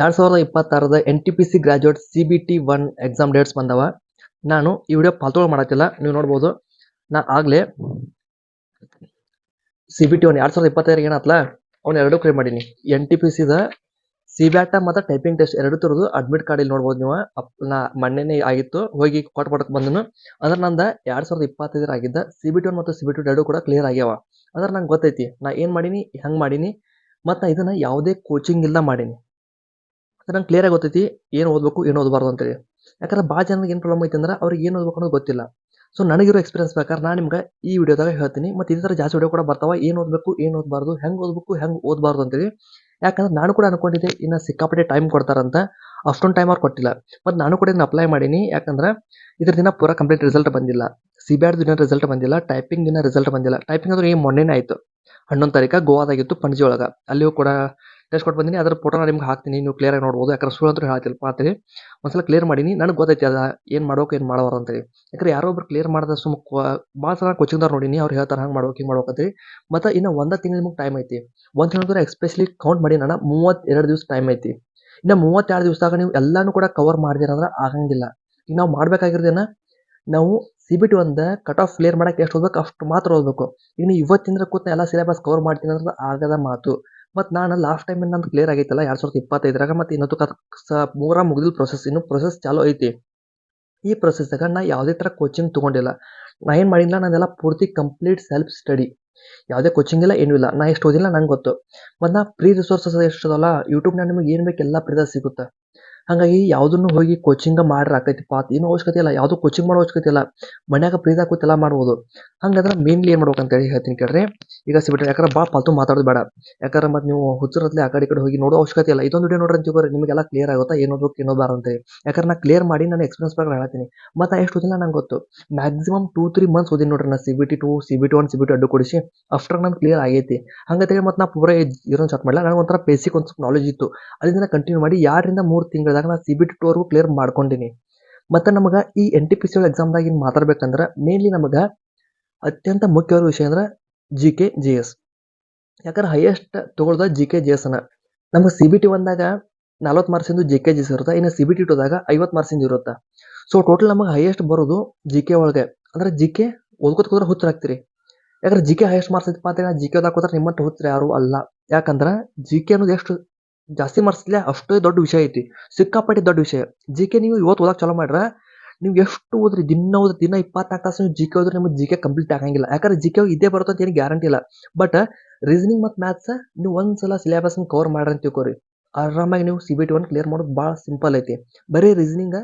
ಎರಡ್ ಸಾವಿರದ ಇಪ್ಪತ್ತಾರದ N T P C graduate C B T one exam dates ಬಂದವ. ನಾನು ಈ ವಿಡಿಯೋ ಪಾಲ್ತೊಳ್ ಮಾಡತ್ತಿಲ್ಲ ನೀವು ನೋಡ್ಬೋದು. ನಾ ಆಗಲೇ ಸಿ ಬಿ ಟಿ ಒನ್ ಎರಡು ಸಾವಿರದ ಇಪ್ಪತ್ತೈದರ ಏನಾತ್ಲ, ಅವ್ನು ಎರಡೂ ಕ್ಲಿಯರ್ ಮಾಡೀನಿ. ಎನ್ ಟಿ ಪಿ ಸಿದ ಸಿ ಬ್ಯಾಟ ಮತ್ತು ಟೈಪಿಂಗ್ ಟೆಸ್ಟ್ ಎರಡು ತರದು ಅಡ್ಮಿಟ್ ಕಾರ್ಡ್ ಇಲ್ಲಿ ನೋಡ್ಬೋದು ನೀವು. ಅಪ್ ನಾ ಮೊನ್ನೆನೇ ಆಗಿತ್ತು, ಹೋಗಿ ಕೊಟ್ಟು ಕೊಡಕ್ಕೆ ಬಂದನು. ಅಂದ್ರೆ ನಂದು ಎರಡು ಸಾವಿರದ ಇಪ್ಪತ್ತೈದರ ಆಗಿದ್ದ ಸಿ ಬಿ ಟಿ ಒನ್ ಮತ್ತು ಸಿ ಬಿ ಟಿ ಎರಡು ಕೂಡ ಕ್ಲಿಯರ್ ಆಗ್ಯಾವ. ಅಂದ್ರೆ ನಂಗೆ ಗೊತ್ತೈತಿ, ನಾ ಏನು ಮಾಡೀನಿ, ಹೆಂಗೆ ಮಾಡೀನಿ, ಮತ್ತು ಇದನ್ನ ಯಾವುದೇ ಕೋಚಿಂಗ್ ಇಲ್ಲ ಮಾಡೀನಿ. ನಂಗೆ ಕ್ಲಿಯರ್ ಗೊತ್ತೈತಿ, ಏನು ಓದಬೇಕು, ಏನು ಓದಬಾರ್ದು ಅಂತೇಳಿ. ಯಾಕಂದ್ರೆ ಭಾಳ ಜನರಿಗೆ ಏನು ಪ್ರಾಬ್ಲಮ್ ಐತೆ ಅಂದ್ರೆ ಅವ್ರಿಗೆ ಏನು ಓದಬೇಕು ಅನ್ನೋದು ಗೊತ್ತಿಲ್ಲ. ಸೊ ನನಗಿರೋ ಎಕ್ಸ್ಪೀರಿಯನ್ಸ್ ಪ್ರಕಾರ ನಾನು ನಿಮ್ಗೆ ಈ ವಿಡಿಯೋದಾಗ ಹೇಳ್ತೀನಿ. ಮತ್ತು ಇದೇ ಥರ ಜಾಸ್ತಿ ವಿಡಿಯೋ ಕೂಡ ಬರ್ತಾವೆ. ಏನು ಓದಬೇಕು, ಏನು ಓದಬಾರ್ದು, ಹೆಂಗೆ ಓದಬೇಕು, ಹೆಂಗೆ ಓದಬಾರ್ದು ಅಂತೇಳಿ. ಯಾಕಂದ್ರೆ ನಾನು ಕೂಡ ಅನ್ಕೊಂಡಿದ್ದೆ, ಇನ್ನು ಸಿಕ್ಕಾಪಟ್ಟೆ ಟೈಮ್ ಕೊಡ್ತಾರಂತ. ಅಷ್ಟೊಂದು ಟೈಮ್ ಅವ್ರು ಕೊಟ್ಟಿಲ್ಲ. ಮತ್ತು ನಾನು ಕೂಡ ಇದನ್ನ ಅಪ್ಲೈ ಮಾಡೀನಿ. ಯಾಕಂದ್ರೆ ಇದ್ರ ದಿನ ಪೂರ ಕಂಪ್ಲೀಟ್ ರಿಸಲ್ಟ್ ಬಂದಿಲ್ಲ. ಸಿ ಬ್ಯಾಡ್ ದಿನ ರಿಸಲ್ಟ್ ಬಂದಿಲ್ಲ ಟೈಪಿಂಗ್ ದಿನ ರಿಸಲ್ಟ್ ಬಂದಿಲ್ಲ. ಟೈಪಿಂಗ್ ಅಂದ್ರೆ ಈ ಮೊನ್ನೆನೇ ಆಯಿತು. ಹನ್ನೊಂದು ತಾರೀಕು ಗೋವಾದಾಗಿತ್ತು ಪಣಜಿ ಒಳಗೆ ಅಲ್ಲಿಯೂ ಕೂಡ ಟೆಸ್ಟ್ ಕೊಟ್ಟು ಬಂದಿನಿ, ಅದ್ರ ಫೋಟೋನ ನಿಮ್ಗೆ ಹಾಕ್ತೀನಿ, ನೀವು ಕ್ಲಿಯರ್ ಆಗಿ ನೋಡ್ಬೋದು. ಯಾಕಂದ್ರೆ ಸುಳ್ಳು ಅಂತ ಹೇಳ್ತಿಲ್ಪ ಅಂತೇಳಿ ಒಂದ್ಸಲ ಕ್ಲಿಯರ್ ಮಾಡೀನಿ, ನನಗೆ ಗೊತ್ತೈತಿ ಅದ ಏನು ಮಾಡೋಕೆ ಏನು ಮಾಡೋರು ಅಂತೇಳಿ. ಯಾಕಂದ್ರೆ ಯಾರೋ ಒಬ್ರು ಕ್ಲಿಯರ್ ಮಾಡಿದ ಸುಮ್ಮ ಭಾಳ ಸಲ ಕೋಚಿಂಗ್ದವ್ರು ನೋಡೀನಿ, ಅವ್ರು ಹೇಳ್ತಾರೆ ಹಂಗೆ ಮಾಡೋಕೆ ಹಿಂಗೆ ಅಂತೇಳಿ. ಮತ್ತು ಇನ್ನು ಒಂದು ತಿಂಗಳು ನಿಮ್ಗೆ ಟೈಮ್ ಐತಿ. ಒಂದು ತಿಂಗಳು ಎಕ್ಸ್ಪೆಷಲಿ ಕೌಂಟ್ ಮಾಡಿ ನಾನು ಮೂವತ್ತೆರಡು ದಿವಸ ಟೈಮ್ ಐತಿ. ಇನ್ನು ಮೂವತ್ತೆರಡು ದಿವಸದಾಗ ನೀವು ಎಲ್ಲಾನು ಕೂಡ ಕವರ್ ಮಾಡಿದೀರ ಅಂದ್ರೆ ಆಗಂಗಿಲ್ಲ. ಈಗ ನಾವು ಮಾಡ್ಬೇಕಾಗಿರೋದೇನ, ನಾವು ಸಿ ಬಿ ಟಿ ಒಂದು ಕಟ್ ಆಫ್ ಕ್ಲಿಯರ್ ಮಾಡಕ್ಕೆ ಎಷ್ಟು ಓದಬೇಕು ಅಷ್ಟು ಮಾತ್ರ ಓದಬೇಕು. ಈಗ ನೀವು ಇವತ್ತಿಂದ ಕೂತ ಎಲ್ಲ ಸಿಲೆಬಸ್ ಕವರ್ ಮಾಡ್ತೀನಿ ಅಂದ್ರೆ ಆಗದ ಮಾತು. ಮತ್ತು ನಾನು ಲಾಸ್ಟ್ ಟೈಮ್ ನಂದು ಕ್ಲಿಯರ್ ಆಗೈತಲ್ಲ, ಎರಡು ಸಾವಿರದ ಇಪ್ಪತ್ತೈದರಾಗ ಮತ್ತು ಇನ್ನೊಂದು ಕ ಮೂರ ಮುಗಿದ ಪ್ರೊಸೆಸ್ ಇನ್ನು ಪ್ರೊಸೆಸ್ ಚಾಲೂ ಐತಿ. ಈ ಪ್ರೊಸೆಸ್ದಾಗ ನಾ ಯಾವುದೇ ಥರ ಕೋಚಿಂಗ್ ತೊಗೊಂಡಿಲ್ಲ. ನಾ ಏನು ಮಾಡಿಲ್ಲ ನಾನೆಲ್ಲ ಪೂರ್ತಿ ಕಂಪ್ಲೀಟ್ ಸೆಲ್ಫ್ ಸ್ಟಡಿ ಯಾವುದೇ ಕೋಚಿಂಗ್ ಇಲ್ಲ, ಏನೂ ಇಲ್ಲ. ನಾ ಎಷ್ಟು ಓದಿಲ್ಲ, ನಂಗೆ ಗೊತ್ತು. ಮತ್ತು ನಾ ಫ್ರೀ ರಿಸೋರ್ಸಸ್ ಎಷ್ಟದಲ್ಲ ಯೂಟ್ಯೂಬ್ನಾಗ ನಿಮಗೆ ಏನು ಬೇಕು, ಎಲ್ಲ ಫ್ರೀದಾಗ ಸಿಗುತ್ತೆ. ಹಾಗಾಗಿ ಯಾವುದನ್ನು ಹೋಗಿ ಕೋಚಿಂಗ್ ಮಾಡ್ರೆ ಆಕೈತಿ ಅಂತ ಏನೂ ಅವಶ್ಯಕತೆ ಇಲ್ಲ. ಯಾವುದು ಕೋಚಿಂಗ್ ಮಾಡೋ ಅವಶ್ಯಕತೆ ಇಲ್ಲ. ಮನ್ಯಾಗ ಫ್ರೀದಾಗ ಕೂತ್ ಎಲ್ಲ ಮಾಡ್ಬೋದು. ಹಂಗಂದ್ರೆ ಮೇನ್ಲಿ ಏನು ಮಾಡ್ಬೇಕು ಅಂತೇಳಿ ಹೇಳ್ತೀನಿ ಕೇಳ್ರಿ. ಈಗ ಸಿಬಿಟ್ರೆ ಯಾಕಂದ್ರೆ ಭಾಳ ಪಾಲ್ತು ಮಾತಾಡೋದು ಬೇಡ. ಯಾಕಂದ್ರೆ ಮತ್ತೆ ನೀವು ಹುಚ್ಚರತ್ಲೆ ಆ ಕಡೆ ಕಡೆ ಹೋಗಿ ನೋಡೋ ಅವಶ್ಯಕತೆ ಇಲ್ಲ. ಇದೊಂದು ವಿಡಿಯೋ ನೋಡ್ರಿ ಅಂತೀವಿ ನಿಮಗೆಲ್ಲ ಕ್ಲಿಯರ್ ಆಗುತ್ತಾ? ಏನು ಓದ್ಬೇಕು, ಏನು ಓದಬಾರ್ದು ಅಂತೇಳಿ ಯಾಕಂದ್ರೆ ನಾ ಕ್ಲಿಯರ್ ಮಾಡಿ ನಾನು ಎಕ್ಸ್ಪೀರಿಯನ್ಸ್ ಬಗ್ಗೆ ಹೇಳ್ತೀನಿ. ಮತ್ತೆ ಎಷ್ಟು ಓದಿಲ್ಲ ನಂಗೆ ಗೊತ್ತು. ಮ್ಯಾಕ್ಸಿಮಮ್ ಟೂ ತ್ರೀ ಮಂತ್ಸ್ ಓದಿನ ನೋಡ್ರಿ ನಾ C B T two C B T one C B T ಅಡ್ಡು ಕೊಡಿಸಿ. ಅಫ್ಟರ್ ನಾನು ಕ್ಲಿಯರ್ ಆಗೈತಿ. ಹಂಗಂತೇಳಿ ಮತ್ತೆ ನಾ ಪೂರ ಇರೋನ್ ಸ್ಟಾರ್ಟ್ ಮಾಡಲ್ಲ ನನಗೆ ಒಂಥರ ಬೇಸಿಕ್ ಒಂದು ಸ್ವಲ್ಪ ನಾಲೆಜ್ ಇತ್ತು. ಅದರಿಂದ ಕಂಟಿನ್ಯೂ ಮಾಡಿ ಯಾರಿಂದ ಮೂರು ತಿಂಗಳದಾಗ ನಾನು ಸಿ ಬಿ ಟಿ ಕ್ಲಿಯರ್ ಮಾಡ್ಕೊಂಡಿನಿ. ಮತ್ತು ನಮಗೆ ಈ ಎನ್ ಟಿ ಪಿ ಸಿ ಎಕ್ಸಾಮ್ದಾಗ ಏನು ಮಾತಾಡ್ಬೇಕಂದ್ರೆ ಮೇನ್ಲಿ ನಮಗೆ ಅತ್ಯಂತ ಮುಖ್ಯವಾದ ವಿಷಯ ಅಂದ್ರೆ ಜಿ ಕೆ ಜಿ ಎಸ್ ಯಾಕಂದ್ರೆ ಹೈಯೆಸ್ಟ್ ತೊಗೊಳ್ದ ಜಿ ಕೆ ಜಿ ಎಸ್ ಅನ್ನ ನಮಗೆ ಸಿ ಬಿ ಟಿ ಒಂದಾಗ ನಲ್ವತ್ತು ಮಾರ್ಕ್ಸಿಂದು ಜಿ ಕೆ ಜಿ ಎಸ್ ಇರುತ್ತೆ, ಇನ್ನು ಸಿ ಬಿ ಟಿ ಟುದಾಗ ಐವತ್ತು ಮಾರ್ಕ್ಸಿಂದು ಇರುತ್ತೆ. ಸೊ ಟೋಟಲ್ ನಮಗೆ ಹೈಯೆಸ್ಟ್ ಬರೋದು ಜಿ ಕೆ ಒಳಗೆ. ಅಂದ್ರೆ ಜಿ ಕೆ ಓದ್ಕೋತ ಕೂತ್ರೆ ಹುಚ್ಚರಾಗ್ತೀರಿ ಯಾಕಂದ್ರೆ ಜಿ ಕೆ ಹೈಯೆಸ್ಟ್ ಮಾರ್ಕ್ಸ್ ಐತಪ್ಪ ಅಂತೇಳಿ ಜಿ ಕೆ ಕೂತ್ರೆ ನಿಮ್ಮಂತ ಹುಚ್ಚರು ಯಾರು ಅಲ್ಲ. ಯಾಕಂದ್ರೆ ಜಿ ಕೆ ಅನ್ನೋದು ಎಷ್ಟು ಜಾಸ್ತಿ ಮಾರ್ಕ್ಸ್ ಇಲ್ಲ ಅಷ್ಟೇ ದೊಡ್ಡ ವಿಷಯ ಐತಿ. ಸಿಕ್ಕಾಪಟ್ಟೆ ದೊಡ್ಡ ವಿಷಯ. ಜಿ ಕೆ ನೀವು ಇವತ್ತು ಓದಕ್ಕೆ ಚಾಲೂ ಮಾಡ್ರೆ, ನೀವು ಎಷ್ಟು ಓದ್ರಿ, ದಿನ ಓದ್ರಿ, ದಿನ ಇಪ್ಪತ್ನಾಲ್ಕು ತಾಸು ನೀವು ಜಿ ಕೆ ಓದ್ರೆ, ನಿಮಗೆ ಜಿ ಕೆ ಕಂಪ್ಲೀಟ್ ಆಗಂಗಿಲ್ಲ. ಯಾಕಂದ್ರೆ ಜಿ ಕೆ ಇದೇ ಬರುತ್ತೆ ಅಂತ ಏನು ಗ್ಯಾರಂಟಿ ಇಲ್ಲ. ಬಟ್ ರೀಸನಿಂಗ್ ಮತ್ತು ಮ್ಯಾಥ್ಸ್ ನೀವು ಒಂದ್ಸಲ ಸಿಲೆಬಸ್ನ ಕವರ್ ಮಾಡ್ರಿ ಅಂತ ತಿಳ್ಕೊರಿ. ಆರಾಮಾಗಿ ನೀವು C B T one clear ಮಾಡೋದು ಭಾಳ ಸಿಂಪಲ್ ಐತಿ. ಬರೀ reasoning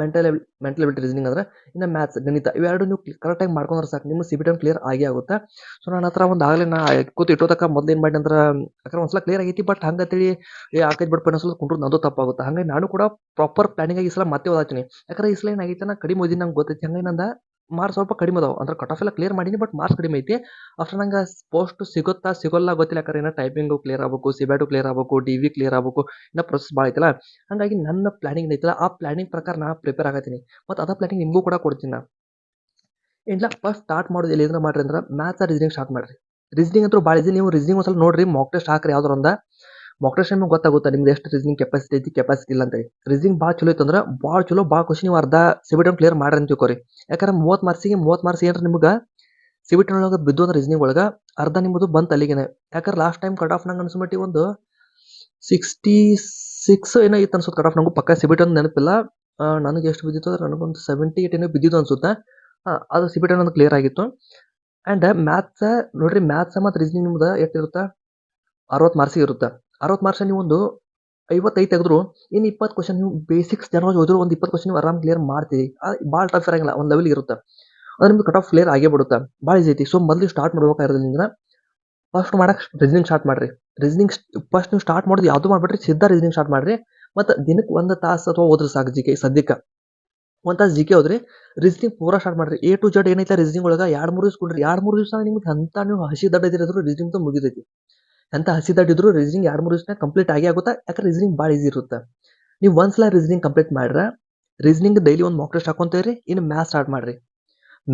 mental mental ability reasoning ಅಂದ್ರೆ ಇನ್ನು ಮ್ಯಾಥ್ಸ್ ಗಣಿತ ಇವೆರಡು ನೀವು ಕರೆಕ್ಟಾಗಿ ಮಾಡ್ಕೊಂಡ್ರೆ ಸಾಕು. ನಿಮ್ಮ C B T one clear ಆಗೇ ಆಗುತ್ತೆ. ಸೊ ನನ್ನ ಹತ್ರ ಒಂದು ಆಗಲೇ ನಾ ಕೂತು ಇಟ್ಟೋತಕ್ಕ ಮೊದಲು ಏನು ಮಾಡಿ ಅಂದ್ರೆ ಯಾಕಂದ್ರೆ ಒಂದ್ಸಲ ಕ್ಲಿಯರ್ ಆಗೈತಿ ಬಟ್ ಹಂಗಂತೇಳಿ, ಏ ಆಕೈತಿ ಬಿಟ್ಟು ಅನ್ನೋ ಕುಂಟ್ರು ನಂದು ತಪ್ಪಾಗುತ್ತೆ. ಹಂಗಾಗಿ ನಾನು ಕೂಡ ಪ್ರಾಪರ್ ಪ್ಲಾನಿಂಗ್ ಆಗಿ ಈ ಸಲ ಮತ್ತೆ ಓದಾತೀನಿ. ಯಾಕಂದ್ರೆ ಈ ಸಲ ಏನಾಗೈತೆ ನಾ ಕಡಿಮೆ ಓದಿ ನಂಗೆ ಗೊತ್ತೈತಿ. ಹಂಗಾಗಿ ನಂದ ಮಾರ್ಕ್ಸ್ ಸ್ವಲ್ಪ ಕಡಿಮೆ ಅದಾವ. ಅಂದ್ರೆ ಕಟ್ ಆಫ್ ಎಲ್ಲ ಕ್ಲಿಯರ್ ಮಾಡೀನಿ ಬಟ್ ಮಾರ್ಕ್ಸ್ ಕಡಿಮೆ ಐತಿ. ಆಫ್ಟರ್ ನಂಗೆ ಪೋಸ್ಟ್ ಸಿಗುತ್ತಾ ಸಿಗೋಲ್ಲ ಗೊತ್ತಿಲ್ಲ. ಯಾಕಂದ್ರೆ ಏನೋ ಟೈಪಿಂಗು ಕ್ಲಿಯರ್ ಆಗಬೇಕು ಸಿಬ್ಯಾಟು ಕ್ಲಿಯರ್ ಆಗಬೇಕು ಡಿ ವಿ ಕ್ಲಿಯರ್ ಆಗಬೇಕು, ಇನ್ನೂ ಪ್ರೊಸೆಸ್ ಭಾಳ ಐತಲ್ಲ. ಹಾಗಾಗಿ ನನ್ನ ಪ್ಲಾನಿಂಗ್ ಐತಲ್ಲ ಆ ಪ್ಲಾನಿಂಗ್ ಪ್ರಕಾರ ನಾ ಪ್ರಿಪೇರ್ ಆಗತ್ತೀನಿ. ಮತ್ತು ಅದ ಪ್ಲಾನಿಂಗ್ ನಿಮಗೂ ಕೂಡ ಕೊಡ್ತೀನಿ ನಾ. ಇಲ್ಲ ಫಸ್ಟ್ ಸ್ಟಾರ್ಟ್ ಮಾಡೋದು ಎಲ್ಲಿಂದ ಮಾಡ್ರಿ ಅಂದ್ರೆ ಮ್ಯಾಥ್ಸ್ ರೀಸನಿಂಗ್ ಸ್ಟಾರ್ಟ್ ಮಾಡಿರಿ. ರೀಸನಿಂಗ್ ಅಂತೂ ಭಾಳ ಇದೆ ನೀವು ರೀಸನಿಂಗ್ ಒಂದ್ಸಲ ನೋಡ್ರಿ ಮಾಕ್ ಟೆಸ್ಟ್ ಹಾಕ್ರಿ ಯಾವ್ದಾರ ಒಂದ ಮಾಕ್ ನಿಮ್ಗೆ ಗೊತ್ತಾಗುತ್ತೆ ನಿಮ್ದು ಎಷ್ಟು ರೀಸನಿಂಗ್ ಕೆಪಾಸಿಟಿ ಐತಿ ಕೆಪಾಸಿಟಿ ಇಲ್ಲ ಅಂತೇಳಿ ರೀಸನಿಂಗ್ ಭಾಳ ಚಲೋ ಇತ್ತು ಅಂದ್ರೆ ಭಾಳ ಚಲೋ, ಭಾಳ ಖುಷಿ ನೀವು ಅರ್ಧ ಸಿಬಿಟನ್ ಕ್ಲಿಯರ್ ಮಾಡ್ರಿ ಅಂತ ತಿಳ್ಕೊರಿ. ಯಾಕಂದ್ರೆ ಮೂವತ್ತು ಮಾರ್ಸಿಗೆ ಮೂವತ್ತು ಮಾರ್ಕ್ಸ್ ಏನಾರ ನಿಮ್ಗೆ ಸಿಬಿಟನ್ ಒಳಗೆ ಬಿದ್ದು ಅಂದ್ರೆ ರೀಸನಿಂಗ್ ಒಳಗೆ ಅರ್ಧ ನಿಮ್ಮದು ಬಂತು ಅಲ್ಲಿಗೆ ಯಾಕಂದ್ರೆ ಲಾಸ್ಟ್ ಟೈಮ್ ಕಟ್ ಆಫ್ ನಂಗೆ ಅನ್ಸ್ಬಿಟ್ಟು ಒಂದು ಸಿಕ್ಸ್ಟಿ ಸಿಕ್ಸ್ ಏನೋ ಇತ್ತು ಅನ್ಸುತ್ತೆ ಕಟ್ ಆಫ್ ನಂಗೂ ಪಕ್ಕ ಸಿಬಿಟನ್ ನೆನಪಿಲ್ಲ. ನನಗೆ ಎಷ್ಟು ಬಿದ್ದಿತ್ತು ಅಂದ್ರೆ ನನಗೊಂದು ಸೆವೆಂಟಿ ಏಟ್ ಏನೋ ಬಿದ್ದಿದ್ದು ಅನ್ಸುತ್ತೆ. ಅದು ಸಿಬಿಟನ್ ಒಂದು ಕ್ಲಿಯರ್ ಆಗಿತ್ತು. ಆ್ಯಂಡ್ ಮ್ಯಾಥ್ಸ್ ನೋಡ್ರಿ ಮ್ಯಾಥ್ಸ್ ಮತ್ತು ರೀಸನಿಂಗ್ ನಿಮ್ದು ಎಷ್ಟಿರುತ್ತೆ ಅರವತ್ತು ಮಾರ್ಕ್ಸಿಗೆ ಇರುತ್ತೆ? ಅರವತ್ತು ಮಾರ್ಕ್ಸ್ ನೀವು ಒಂದು ಐವತ್ತೈದು ತೆಗೆದ್ರು, ಇನ್ನು ಇಪ್ಪತ್ತು ಕ್ವಶನ್ ನೀವು ಬೇಸಿಕ್ಸ್ ಜನರಲ್ ಓದಿದ್ರು ಒಂದು ಇಪ್ಪತ್ತು ಕ್ವಶನ್ ನೀವು ಆರಾಮ್ ಕ್ಲಿಯರ್ ಮಾಡ್ತೀರಿ. ಭಾಳ ಟಫ್ ಇರಂಗಿಲ್ಲ, ಒಂದು ಲೆವೆಲ್ ಇರುತ್ತೆ. ಅದು ನಿಮ್ಗೆ ಕಟ್ ಆಫ್ ಕ್ಲಿಯರ್ ಆಗೇ ಬಿಡುತ್ತೆ ಭಾಳ ಈಸಿ ಐತಿ. ಸೊ ಮೊದಲು ಸ್ಟಾರ್ಟ್ ಮಾಡ್ಬೇಕಾಗಿರೋದ್ರಿಂದ ಫಸ್ಟ್ ಮಾಡಕ್ಕೆ ರೀಸನಿಂಗ್ ಸ್ಟಾರ್ಟ್ ಮಾಡಿರಿ. ರೀಸನಿಂಗ್ ಫಸ್ಟ್ ನೀವು ಸ್ಟಾರ್ಟ್ ಮಾಡೋದು ಯಾವುದು ಮಾಡಿಬಿಟ್ರಿ ಸಿದ್ಧ ರೀಸನಿಂಗ್ ಸ್ಟಾರ್ಟ್ ಮಾಡಿರಿ. ಮತ್ತು ದಿನಕ್ಕೆ ಒಂದು ತಾಸು ಅಥವಾ ಹೋದ್ರೆ ಸಾಕು ಜಿ ಕೆ ಸದ್ಯಕ್ಕೆ. ಒಂದು ತಾಸು ಜಿ ಕೆ ಹೋದ್ರಿ ರೀಸನಿಂಗ್ ಪೂರಾ ಸ್ಟಾರ್ಟ್ ಮಾಡಿರಿ. ಎ ಟು ಜಡ್ ಏನೈತೆ ರೀಸನಿಂಗ್ ಒಳಗೆ? ಎರಡು ಮೂರು ದಿವಸ ಕೊಡ್ರಿ. ಎರಡು ಮೂರು ದಿವಸ ನಿಮ್ಗೆ ಅಂತ ನೀವು ಹಸಿ ದಡ್ಡ ಇದ್ದಿರೋದ್ರು ರೀಸನಿಂಗ್ ಮುಗಿದೈತಿ ಎಂತ ಹಸಿ ದಾಟಿದ್ರು ರೀಸನಿಂಗ್ ಎರಡು ಮೂರು ದಿವಸ ಕಂಪ್ಲೀಟ್ ಆಗಿ ಆಗುತ್ತೆ? ಯಾಕಂದ್ರೆ ರೀಸನಿಂಗ್ ಭಾಳ ಈಸಿ ಇರುತ್ತೆ. ನೀವು ಒಂದ್ಸಲ ರೀಸನಿಂಗ್ ಕಂಪ್ಲೀಟ್ ಮಾಡ್ರೆ ರೀಸನಿಂಗ್ ಡೈಲಿ ಒಂದು ಮಾಕ್ ಟೆಸ್ಟ್ ಹಾಕೊಂತೀರಿ ಇನ್ನು ಮ್ಯಾಥ್ ಸ್ಟಾರ್ಟ್ ಮಾಡಿರಿ.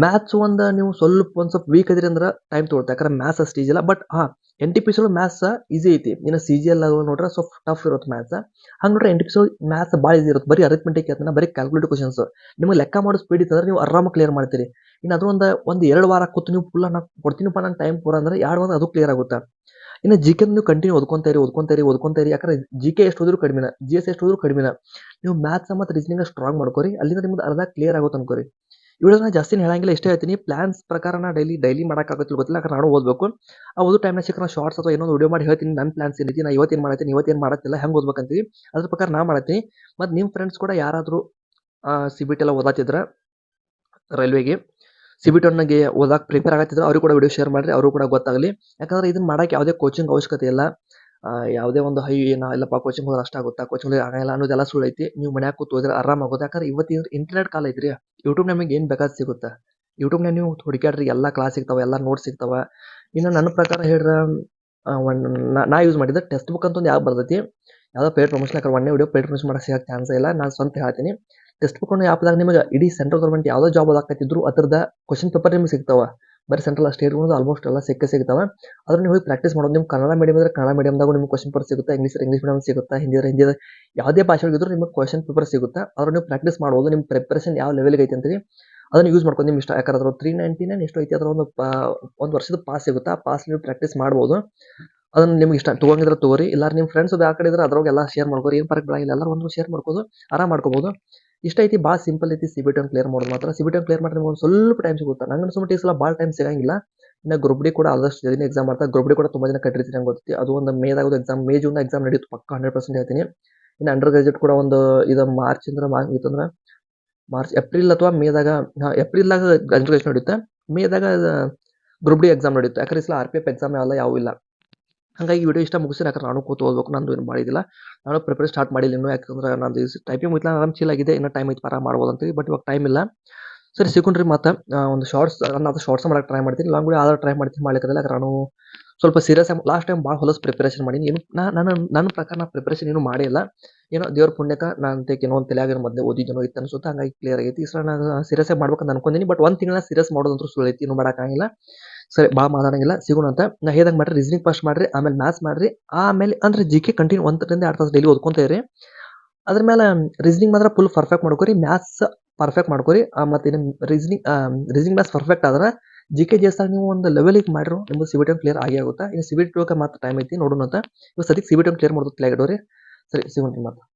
ಮ್ಯಾಥ್ಸ್ ಒಂದು ನೀವು ಸ್ವಲ್ಪ, ಒಂದು ಸ್ವಲ್ಪ ವೀಕ್ ಇದ್ರಿ ಅಂದ್ರೆ ಟೈಮ್ ತೊಗೊಳ್ತೆ ಯಾಕಂದ್ರೆ ಮ್ಯಾಥ್ಸ್ ಅಷ್ಟು ಇಲ್ಲ ಬಟ್ ಹಾಂ N T P maths easy ಐತಿ. ಇನ್ನು ಸಿ ಜಿ ಎಲ್ ನೋಡ್ರೆ ಸ್ವಲ್ಪ ಟಫ್ ಇರುತ್ತೆ ಮ್ಯಾಥ್ಸ್ ಹಂಗೆ ನೋಡ್ರೆ ಎನ್ ಟಿ ಪಿ ಮ್ಯಾಥ್ಸ್ ಭಾಳ ಈಸಿ ಇರುತ್ತೆ. ಬರೀ ಅರಿಥ್ಮೆಟಿಕ್ ಅದನ್ನ ಬರೀ ಕ್ಯಾಲ್ಕುಲೇಟ್ ಕ್ವಶನ್ಸ್ ನಿಮಗೆ ಲೆಕ್ಕ ಮಾಡೋ ಸ್ಪೀಡ್ ಇತ್ತಂದ್ರೆ ನೀವು ಆರಾಮ ಕ್ಲಿಯರ್ ಮಾಡ್ತೀರಿ. ಇನ್ನು ಅದು ಒಂದು ಒಂದು ಎರಡು ವಾರ ಕೂತು ನೀವು ಫುಲ್ ನಾನು ಕೊಡ್ತೀನಪ್ಪ ನಂಗೆ ಟೈಮ್ ಪೂರ ಅಂದ್ರೆ ಎರಡು ವಾರ ಅದು ಕ್ಲಿಯರ್ ಆಗುತ್ತೆ? ಇನ್ನು ಜಿ ಕೆ ನೀವು ಕಂಟಿನ್ಯೂ ಓದ್ಕೊಂತೀರಿ ಓದ್ಕೊಂತೀರಿ ಓದ್ಕೊಂತೀರಿ ಯಾಕಂದ್ರೆ ಜಿ ಕೆ ಎಷ್ಟು ಹೋದ್ರು ಕಡಿಮೆನ ಜಿ ಎಸ್ ಎಷ್ಟು ಹೋದ್ರು ಕಡಿಮೆನ. ನೀವು ಮ್ಯಾಥ್ಸ್ ಮತ್ತು ರೀಸನಿಂಗ್ ಸ್ಟ್ರಾಂಗ್ ಮಾಡ್ಕೊರಿ. ಅಲ್ಲಿಂದ ನಿಮ್ದು ಅರ್ಧ ಕ್ಲಿಯರ್ ಆಗುತ್ತೆ ಅನ್ಕೋರಿ. ನಾನು ಜಾಸ್ತಿ ಹೇಳಂಗಿಲ್ಲ, ಇಷ್ಟೇ ಹೇಳ್ತೀನಿ. ಪ್ಲಾನ್ಸ್ ಪ್ರಕಾರ ನಾ ಡೈಲಿ ಡೈಲಿ ಮಾಡೋಕ್ಕಾಗತ್ತಿಲ್ಲ, ಗೊತ್ತಿಲ್ಲ. ಯಾಕಂದ್ರೆ ನಾನು ಓದಬೇಕು. ಆ ಓದೋ ಟೈಮ್ನಾಗ ಸಿಕ್ಕರೆ ಶಾರ್ಟ್ಸ್ ಅಥವಾ ಇನ್ನೊಂದು ವಿಡಿಯೋ ಮಾಡಿ ಹೇಳ್ತೀನಿ. ನನ್ನ ಪ್ಲಾನ್ಸ್ ಏನೈತಿ ನಾ ಇವತ್ತೇನು ಮಾಡತ್ತೀನಿ ಇವತ್ತೇನು ಮಾಡತ್ತಿಲ್ಲ, ಹೆಂಗೆ ಓದ್ಬೇಕಂತೀವಿ. ಅದ್ರ ಪ್ರಕಾರ ನಾ ಮಾಡತ್ತೀನಿ ಮತ್ತು ನಿಮ್ಮ ಫ್ರೆಂಡ್ಸ್ ಕೂಡ ಯಾರಾದರೂ ಸಿ ಬಿ ಟಿ ಎಲ್ಲ ಓದಾತಿದ್ರೆ, ರೈಲ್ವೆಗೆ ಸಿ ಬಿ ಟಿ ಓದಕ್ಕೆ ಪ್ರಿಪೇರ್ ಆಗತ್ತಿದ್ರೆ, ಅವ್ರಿಗೆ ಕೂಡ ವಿಡಿಯೋ ಶೇರ್ ಮಾಡ್ರಿ ಅವರು ಕೂಡ ಗೊತ್ತಾಗಲಿ. ಯಾಕಂದ್ರೆ ಇದನ್ನ ಮಾಡಕ್ಕೆ ಯಾವುದೇ ಕೋಚಿಂಗ್ ಅವಶ್ಯಕತೆ ಇಲ್ಲ. ಯಾವುದೇ ಒಂದು ಹೈ, ಏನೋ, ಇಲ್ಲಪ್ಪ ಕೋಚಿಂಗ್ ಹೋದ್ರೆ ಅಷ್ಟ ಆಗುತ್ತಾ? ಕೋಚಿಂಗ್ ಆಗಲ್ಲ ಅನ್ನೋದೆಲ್ಲ ಸುಳ್ಳು ಐತಿ. ನೀವು ಮನ್ಯಾಗ ಕೂತು ಹೋದ್ರೆ ಆರಾಮ ಆಗುತ್ತೆ ಯಾಕಂದ್ರೆ ಇವತ್ತಿನ ಇಂಟರ್ನೆಟ್ ಕಾಲ ಐತ್ರಿ. ಯೂಟ್ಯೂಬ್ ನಮಗೆ ಏನು ಬೇಕಾದ್ ಸಿಗುತ್ತೆ? ಯೂಟ್ಯೂಬ್ನಾಗ ನೀವು ಹುಡುಕ್ಯಾಡ್ರಿ, ಎಲ್ಲ ಕ್ಲಾಸ್ ಸಿಗ್ತಾವೆ, ಎಲ್ಲ ನೋಟ್ಸ್ ಸಿಗ್ತಾವೆ. ಇನ್ನು ನನ್ನ ಪ್ರಕಾರ ಹೇಳ್ರ ನಾ ಯೂಸ್ ಮಾಡಿದ್ದೆ ಟೆಕ್ಸ್ಟ್ ಬುಕ್ ಅಂತ ಒಂದು ಯಾವ ಬರ್ತೈತಿ? ಯಾವುದೋ ಪೇಡ್ ಪ್ರಮೋಷನ್ ಯಾಕಂದ್ರೆ ಒಂದೇ ವಿಡಿಯೋ ಪೇಡ್ ಪ್ರಮೋಷನ್ ಮಾಡಕ್ಕೆ ಸಿಗಕ್ಕೆ ಚಾನ್ಸ್ ಇಲ್ಲ. ನಾನು ಸ್ವಂತ ಹೇಳ್ತೀನಿ. ಟೆಕ್ಸ್ಟ್ ಬುಕ್ ಅನ್ನೋ ಆ್ಯಪ್ದಾಗ ನಿಮಗೆ ಇಡೀ ಸೆಂಟ್ರಲ್ ಗೌರ್ಮೆಂಟ್ ಯಾವುದೋ ಜಾಬ್ ಅದಾಕತ್ತಿದ್ರು ಅದರದ ಕ್ವಶನ್ ಪೇಪರ್ ನಿಮ್ಗೆ ಸಿಗ್ತಾವ. ಬರೀ ಸೆಂಟ್ರಲ್ ಸ್ಟೇಟ್ ಆಲ್ಮೋಸ್ಟ್ ಎಲ್ಲ ಸಿಕ್ಕೇ ಸಿಗ್ತಾವೆ. ಅದ್ರ ನೀವು ಪ್ರಾಕ್ಟೀಸ್ ಮಾಡೋದು ನಿಮ್ಮ ಕನ್ನಡ ಮೀಡಿಯಂ ಅಂದ್ರೆ ಕನ್ನಡ ಮೀಡಿಯಮ್ದಾಗ ನಿಮ್ಗೆ ಕ್ವಶನ್ ಪೇಪರ್ ಸಿಗುತ್ತೆ ಇಂಗ್ಲೀಷ್ ಇಂಗ್ಲೀಷ್ ಮೀಡಿಯಮ್ ಸಿಗುತ್ತೆ ಹಿಂದಿ ಹಿಂದಿ ಯಾವುದೇ ಭಾಷೆ ಇದ್ರೂ ನಿಮಗೆ ಕ್ವಶನ್ ಪೇಪರ್ ಸಿಗುತ್ತೆ. ಅದ್ರ ನೀವು ಪ್ರಾಕ್ಟೀಸ್ ಮಾಡ್ಬೋದು ನಿಮ್ಮ ಪ್ರಿಪರೇಷನ್ ಯಾವ ಲೆವೆಲ್ಗೆ ಐತೆ ಅಂತೀರಿ? ಅದನ್ನ ಯೂಸ್ ಮಾಡ್ಕೊಂಡು ನಿಮ್ಮ ಇಷ್ಟ ಯಾಕಂದ್ರೆ ಅದ್ರ ತ್ರೀ ನೈಂಟಿ ನೈನ್ ಎಷ್ಟು ಐತಿ ಅದ್ರ ಒಂದು ಒಂದು ವರ್ಷದ ಪಾಸ್ ಸಿಗುತ್ತೆ. ಪಾಸ್ ನೀವು ಪ್ರಾಕ್ಟೀಸ್ ಮಾಡ್ಬೋದು. ಅದನ್ನ ನಿಮ್ಗೆ ಇಷ್ಟ ತೊಗೊಂಡಿದ್ರೆ ತಗೋರಿ. ಇಲ್ಲ ನಿಮ್ಮ ಫ್ರೆಂಡ್ಸ್ ಆ ಕಡೆ ಇದ್ರೆ ಅದ್ರೊಳಗೆ ಎಲ್ಲ ಶೇರ್ ಮಾಡ್ಕೋರಿ. ಏನು ಪರಕ್ ಬೀಳಂಗಿಲ್ಲ ಎಲ್ಲರೂ ಒಂದು ಶೇರ್ ಮಾಡ್ಕೋದು. ಆರಾಮ್ ಮಾಡ್ಕೋಬೋದು. ಇಷ್ಟ ಐತಿ ಭಾಳ ಸಿಂಪಲ್ ಐತಿ ಸಿ ಬಿ ಟಿ ಕ್ಲಿಯರ್ ಮಾಡೋದು ಮಾತ್ರ. ಸಿ ಬಿ ಟಿ ಕ್ಲಿಯರ್ ಮಾಡಿದ್ರೆ ಒಂದು ಸ್ವಲ್ಪ ಟೈಮ್ ಸಿಗುತ್ತೆ. ನಂಗೆ ಅನ್ಸ್ಬಿಟ್ಟು ಈ ಸಲ ಭಾಳ ಟೈಮ್ ಸಿಗಂಗಿಲ್ಲ. ಇನ್ನು ಗ್ರೂಪ್ ಡಿ ಕೂಡ ಆದಷ್ಟು ಜಲ್ದಿ ಎಕ್ಸಾಮ್ ಮಾಡ್ತಾರೆ ಗ್ರೂಪ್ ಡಿ ಕೂಡ ತುಂಬ ಜನ ಕಟ್ಟಿರ್ತೀನಿ ನಂಗೆ ಗೊತ್ತೈತಿ. ಅದು ಒಂದು ಮೇದಾಗ ಎಕ್ಸಾಮ್ ಮೇ ಜೂನ್ ಎಕ್ಸಾಮ್ ನಡೆಯುತ್ತೆ ಪಕ್ಕ ಹಂಡ್ರೆಡ್ ಪರ್ಸೆಂಟ್ ಹೇಳ್ತೀನಿ. ಇನ್ನು ಅಂಡರ್ ಗ್ರಾಜುಯೇಟ್ ಕೂಡ ಒಂದು ಇದು ಮಾರ್ಚ್ ಅಂದ್ರೆ ಮಾರ್ಚ್ ಇತ್ತಂದ್ರೆ ಮಾರ್ಚ್ ಏಪ್ರಿಲ್ ಅಥವಾ ಮೇದಾಗ ಏಪ್ರಿಲ್ದಾಗ ಏಪ್ರಿಲ್ದಾಗ ಗ್ರಾಜುಯೇಷನ್ ನಡೆಯುತ್ತೆ ಮೇದಾಗ ಗ್ರೂಪ್ ಡಿ ಎಕ್ಸಾಮ್ ನಡೆಯುತ್ತೆ ಯಾಕಂದ್ರೆ ಈ ಸಲ ಆರ್ ಪಿ ಎಫ್ ಎಕ್ಸಾಮ್ ಯಾವೆಲ್ಲ ಯಾವೂ ಇಲ್ಲ. ಹಾಗಾಗಿ ವಿಡಿಯೋ ಇಷ್ಟ ಮುಗಿಸಿ ಯಾಕಂದ್ರೆ ನಾನು ಕೂತು ಓದ್ಬೇಕು, ನಂದು ಏನು ಮಾಡಿದಿಲ್ಲ ನಾನು ಪ್ರಿಪೇರ್ ಸ್ಟಾರ್ಟ್ ಮಾಡಿಲ್ಲ ಇನ್ನೂ, ಯಾಕಂದ್ರೆ ನಾನು ಟೈಪಿಂಗ್ ಮುಗಿಲ್ಲ ಆರಾಮ್ ಚಿಲ್ ಆಗಿದೆ, ಇನ್ನೂ ಟೈಮ್ ಐತೆ ಪರ ಮಾಡ್ಬೋದು ಅಂತೀವಿ ಬಟ್ ಇವಾಗ ಟೈಮ್ ಇಲ್ಲ. ಸರಿ, ಸಿಕ್ಕೊಂಡ್ರಿ ಮತ್ತೆ ಒಂದು ಶಾರ್ಟ್ಸ್ ನಾನು ಅದು ಶಾರ್ಟ್ಸ್ ಮಾಡೋಕ್ಕೆ ಟ್ರೈ ಮಾಡ್ತೀನಿ ಲಾಂಗ್ ವಿಡಿಯೋ ಆದ್ರೆ ಟ್ರೈ ಮಾಡ್ತೀನಿ ಯಾಕಂದ್ರೆ ನಾನು ಸ್ವಲ್ಪ ಸೀರಿಯಸ್ ಆಗಿ ಲಾಸ್ಟ್ ಟೈಮ್ ಭಾಳ ಹೊಲಸು ಪ್ರಿಪರೇಷನ್ ಮಾಡೀನಿ. ಏನು ನಾ ನನ್ನ ನನ್ನ ಪ್ರಕಾರ ನಾ ಪ್ರಿಪರೇಷನ್ ಏನು ಮಾಡಿಲ್ಲ. ಏನೋ ದೇವ್ರ ಪುಣ್ಯಕ ನಾನು ತೆಗೆ ಏನೋ ಒಂದು ತಲೆಯಾಗ ಮೊದಲೇ ಓದಿದ್ದೇನೋ ಇತ್ತು ಅನ್ಸುತ್ತೆ. ಹಂಗಾಗಿ ಕ್ಲಿಯರ್ ಆಗೈತಿ. ಈ ನಾನು ಸೀರಿಯಸ್ ಆಗಿ ಮಾಡ್ಬೇಕಂತ ಅನ್ಕೊಂಡಿನಿ. ಬಟ್ ಒಂದು ತಿಂಗಳ ಸೀರಿಯಸ್ ಮಾಡೋದಂತೂ ಸುಳ್ಳು ಐತಿ. ಏನು ಮಾಡೋಕ್ಕಾಗಿಲ್ಲ ಸರಿ ಭಾಳ ಮಾತಾಡಂಗಿಲ್ಲ. ಸಿಗೋಣ ಅಂತ. ನಾ ಹೇಳ್ದಂಗೆ ಮಾಡ್ರಿ ರೀಸನಿಂಗ್ ಫಸ್ಟ್ ಮಾಡ್ರಿ, ಆಮೇಲೆ ಮ್ಯಾಥ್ಸ್ ಮಾಡ್ರಿ. ಆಮೇಲೆ ಅಂದ್ರೆ ಜಿ ಕೆ ಕಂಟಿನ್ಯೂ ಒಂದರಿಂದ ಎರಡು ತಾಸು ಡೈಲಿ ಓದ್ಕೊಂತ ಇರಿ. ಅದ್ರ ಮೇಲೆ ರೀಸನಿಂಗ್ ಮಾತ್ರ ಫುಲ್ ಪರ್ಫೆಕ್ಟ್ ಮಾಡ್ಕೊರಿ. ಮ್ಯಾಥ್ಸ್ ಪರ್ಫೆಕ್ಟ್ ಮಾಡ್ಕೊರಿ. ಮತ್ತು ಇನ್ನು ರೀಸನಿಂಗ್ ರೀಸನಿಂಗ್ ಮ್ಯಾಥ್ಸ್ ಪರ್ಫೆಕ್ಟ್ ಆದ್ರೆ ಜಿ ಕೆ ಜಿ ನೀವು ಒಂದು ಲೆವೆಲಿಗೆ ಮಾಡಿರೋ ನಿಮ್ಮದು ಸಿ ಬಿ ಟಿ ಕ್ಲಿಯರ್ ಆಗಿ ಆಗುತ್ತೆ? ಇನ್ನು ಸಿ ಬಿ ಟಿ ಮಾತ್ರ ಟೈಮ್ ಐತಿ ನೋಡೋಣ ಅಂತ ಇವಾಗ ಸದ್ಯಕ್ಕೆ ಸಿ ಬಿ ಟಿ ಕ್ಲಿಯರ್ ಮಾಡೋದು ಕ್ಲಿಯರ್ ಇಡೋರಿ ಸರಿ, ಸಿಗೋಣ ಮತ್ತೆ